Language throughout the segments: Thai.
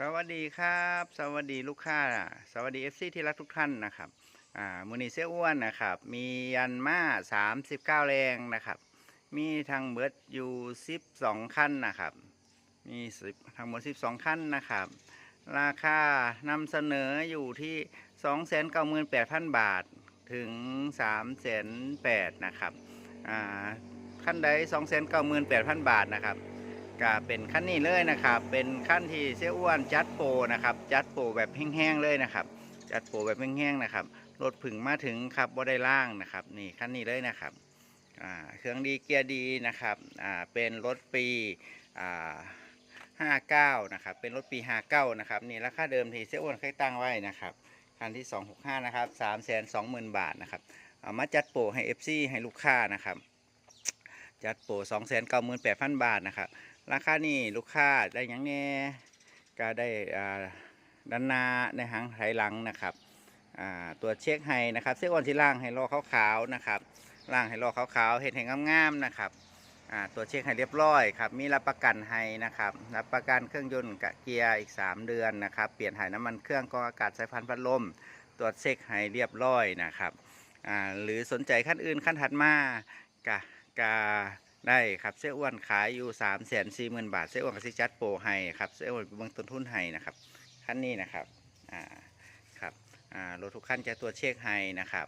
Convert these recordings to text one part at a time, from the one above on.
สวัสดีครับ สวัสดีลูกค้า สวัสดีเอฟซีที่รักทุกท่านนะครับอ่ามูนีเสื้ออ้วนนะครับ มียันมา39แรงนะครับ มีทางเบิร์ดอยู่12ขั้นนะครับ มี10ทั้งหมด12ขั้นนะครับ ราคานำเสนออยู่ที่298,000บาทถึง3,800นะครับอ่าขั้นใด298,000บาทนะครับ ก็เป็นขั้นนี้เลยนะครับ เป็นขั้นที่เสี้ยอ้วนจัดโปรนะครับจัดโปรแบบแห้งๆเลยนะครับ จัดโปรแบบแห้งๆนะครับรถผึ่งมาถึงครับบ่ได้ล่างนะครับนี่ขั้นนี้เลยนะครับเครื่องดีเกียร์ดีนะครับเป็นรถปีห้าเก้านะครับเป็นรถปีห้าเก้านะครับนี่ราคาเดิมที่เสี้ยอ้วนเคยตั้งไว้นะครับคันที่สองหกห้านะครับสามแสนสองหมื่นบาทนะครับเอามาจัดโปรให้ FC ให้ลูกค้านะครับจัดโปรสองแสนเก้าหมื่นแปดพันบาทนะครับ ราคานี่ลูกค้าได้ยังแน่ก็ได้ด้านหน้าในหางไหหลังนะครับตัวเช็คให้นะครับเส้นอ่อนที่ล่างให้รอขาวๆนะครับล่างให้รอขาวๆเห็ดให้งามๆนะครับตัวเช็คให้เรียบร้อยครับมีรับประกันให้นะครับรับประกันเครื่องยนต์กับเกียร์อีก 3 เดือนนะครับเปลี่ยนถ่ายน้ำมันเครื่องกรองอากาศสายพันธุ์พัดลมตรวจเช็คให้เรียบร้อยนะครับหรือสนใจขั้นอื่นขั้นถัดมากะกา ได้ครับเสื้ออ้วนขายอยู่3ามแสนสี่หมื่นบาท เสื้ออ้วนกับซิจัดโปรให้ครับเสื้ออ้วนเบื้องต้นทุนให้นะครับขั้นนี้นะครับอ่าครับอ่ารถทุกขั้นจะตัวเช็คให้นะครับ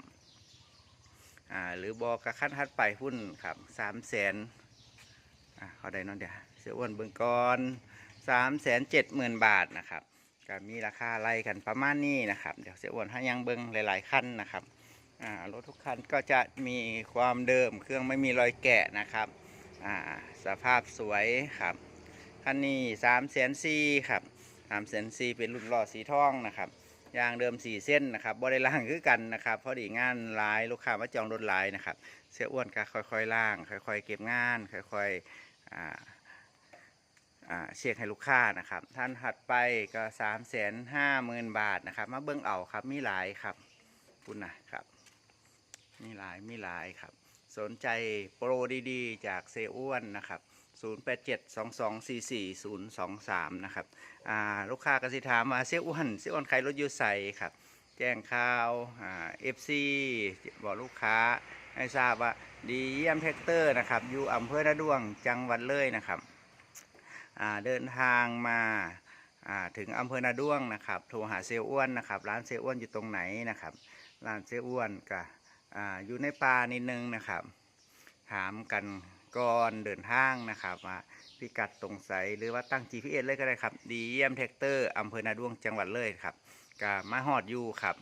อ่าหรือบอกกับขั้นทัดไปหุ้นครับสามแสนอ่าเขาได้นอนเดี๋ยวเสื้ออ้วนเบื้องก่อนสามแสนเจ็ดหมื่นบาทนะครับก็มีราคาไล่กันประมาณนี้นะครับ เดี๋ยวเสื้ออ้วนให้ยังเบิ้งหลายๆขั้นนะครับรถทุกคันก็จะมีความเดิมเครื่องไม่มีรอยแกะนะครับ อ่าสภาพสวยครับคันนี้สามแสนสี่ครับสามแสนสี่เป็นรุ่นหล่อสีทองนะครับยางเดิมสี่เส้นนะครับบริล่างคือกันนะครับพอดีงานลายลูกค้ามาจองรถลายนะครับ เสียอ้วนก็ค่อยๆล่าง ค่อย ๆ เก็บงาน ค่อยๆอ่าเช็คให้ลูกค้านะครับ ท่านถัดไปก็สามแสนห้าหมื่นบาทนะครับ มาเบิ้งเอาครับ มีหลายครับคุณนะครับ มีหลายมีหลายครับ สนใจโปรดีๆ จากเซอ้วนนะครับ 0872244023 นะครับลูกค้าก็สิถามมาเซอ้วนเซอ้วนใครรถยูใส่ครับ แจ้งข่าวเอฟซีบอกลูกค้าให้ทราบว่าดีเยี่ยมแท็กเตอร์นะครับ อยู่อำเภอระดวงจังหวัดเลยนะครับเดินทางมาาถึงอำเภอนาด้วงนะครับ โทรหาเซอ้วนนะครับ ร้านเซอ้วนอยู่ตรงไหนนะครับ ร้านเซอ้วนกับ อ่าอยู่ในป่านิดนึงนะครับ ถามกันก่อนเดินทางนะครับว่าพิกัดตรงไสหรือว่าตั้ง GPS เลยก็ได้ครับ ดีเยี่ยมแท็กเตอร์อำเภอนาดวงจังหวัดเลยครับก็มาฮอดอยู่ครับ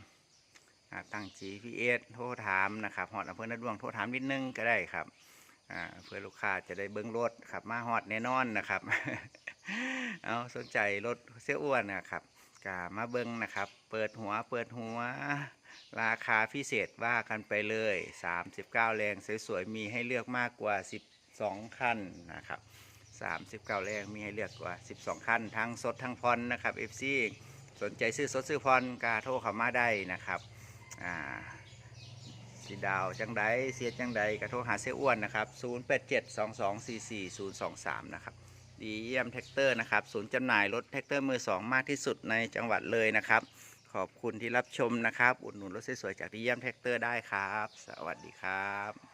ตั้ง GPS โทรถามนะครับฮอดอำเภอนาดวงโทรถามนิดนึงก็ได้ครับเพื่อลูกค้าจะได้เบิ้งรถครับ มาฮอดแน่นอนนะครับ เอาสนใจรถเสื้ออ้วนนะครับ ก็มาเบิ้งนะครับ เปิดหัวเปิดหัว ราคาพิเศษว่ากันไปเลย 39 แรงสวยๆมีให้เลือกมากกว่า 12 คันนะครับ39 แรงมีให้เลือกกว่า 12 คันทั้งสดทั้งพรนะครับ FC สนใจซื้อสดซื้อพรกาโทรเข้ามาได้นะครับอ่าสีดาวจังใดเสียจังใดกระโทรหาเสียอ้วนนะครับ 0872244023 นะครับ ดีเยี่ยมแท็กเตอร์นะครับศูนย์จำหน่ายรถแท็กเตอร์มือสองมากที่สุดในจังหวัดเลยนะครับ ขอบคุณที่รับชมนะครับ อุดหนุนรถสวยๆจากดีเยี่ยมแท็กเตอร์ได้ครับ สวัสดีครับ